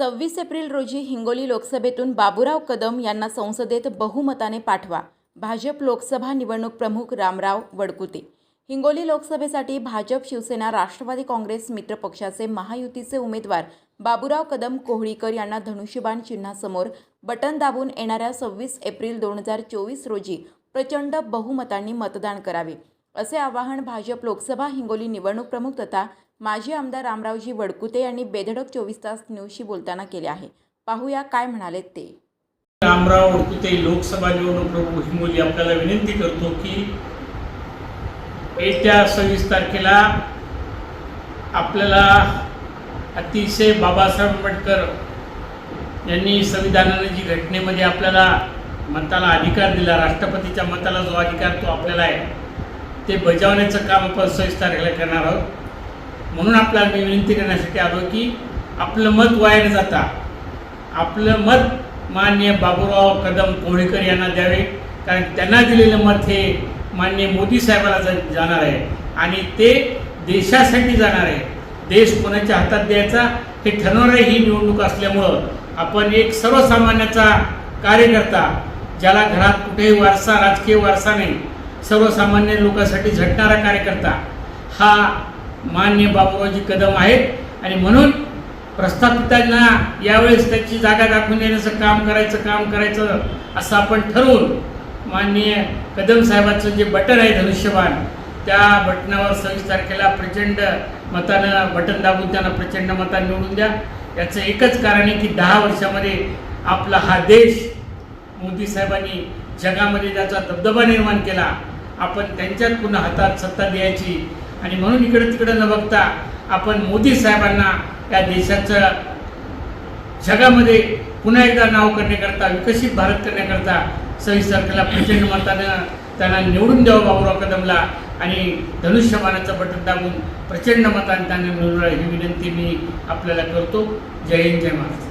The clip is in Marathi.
सव्वीस एप्रिल रोजी हिंगोली लोकसभेतून बाबुराव कदम यांना संसदेत बहुमताने पाठवा. भाजप लोकसभा निवडणूक प्रमुख रामराव वडकुते. हिंगोली लोकसभेसाठी भाजप शिवसेना राष्ट्रवादी काँग्रेस मित्रपक्षाचे महायुतीचे उमेदवार बाबुराव कदम कोहळीकर यांना धनुष्यबाण चिन्हासमोर बटन दाबून येणाऱ्या सव्वीस एप्रिल दोन हजार चोवीस रोजी प्रचंड बहुमतांनी मतदान करावे. असे आवाहन भाजप लोकसभा हिंगोली निवडणूक प्रमुख तथा माजी आमदार रामरावजी वडकुते यांनी बेधडक चोवीस तास न्यूजशी बोलताना केले आहे. पाहूया काय म्हणाले ते. रामराव वडकुते लोकसभा निवडणूक प्रमुख हिमोली आपल्याला विनंती करतो की येत्या सव्वीस तारखेला आपल्याला अतिशय बाबासाहेब आंबेडकर यांनी संविधानाने जी घटनेमध्ये आपल्याला मताला अधिकार दिला राष्ट्रपतीच्या मताला जो अधिकार तो आपल्याला आहे ते बजावण्याचं काम आपण सव्वीस तारखेला करणार आहोत. म्हणून आपल्याला मी विनंती करण्यासाठी आलो की आपलं मत वाया जाता आपलं मत मान्य बाबूराव कदम कोहळीकर यांना द्यावे कारण त्यांना दिलेलं मत हे मान्य मोदी साहेबाला जा- जाणार आहे. आणि ते देशासाठी जाणार आहे. देश कोणाच्या हातात द्यायचा हे ठरवणारी ही निवडणूक असल्यामुळं आपण एक सर्वसामान्याचा कार्यकर्ता ज्याला घरात कुठेही वारसा राजकीय वारसा नाही सर्वसामान्य लोकांसाठी झटणारा कार्यकर्ता हा मान्य बाबूरावजी कदम आहेत. आणि म्हणून प्रस्थापितांना यावेळेस त्याची जागा दाखवून देण्याचं काम करायचं काम करायचं असं आपण ठरवून माननीय कदम साहेबाचं जे बटन आहे धनुष्यबाण त्या बटनावर सव्वीस तारखेला प्रचंड मतानं बटन दाबून त्यांना प्रचंड मतानं निवडून द्या. याचं एकच कारण आहे की दहा वर्षामध्ये आपला हा देश मोदी साहेबांनी जगामध्ये त्याचा दबदबा निर्माण केला. आपण त्यांच्यात पुन्हा हातात सत्ता द्यायची. आणि म्हणून इकडे तिकडे न बघता आपण मोदी साहेबांना या देशाचं जगामध्ये पुन्हा एकदा नाव करण्याकरता विकसित भारत करण्याकरता सव्वीस तारखेला प्रचंड मतानं त्यांना निवडून द्यावं बाबूराव कदमला. आणि धनुष्यबाणाचं बटन दाबून प्रचंड मतानं त्यांना निवडून ही विनंती मी आपल्याला करतो. जय हिंद जय महाराष्ट्र.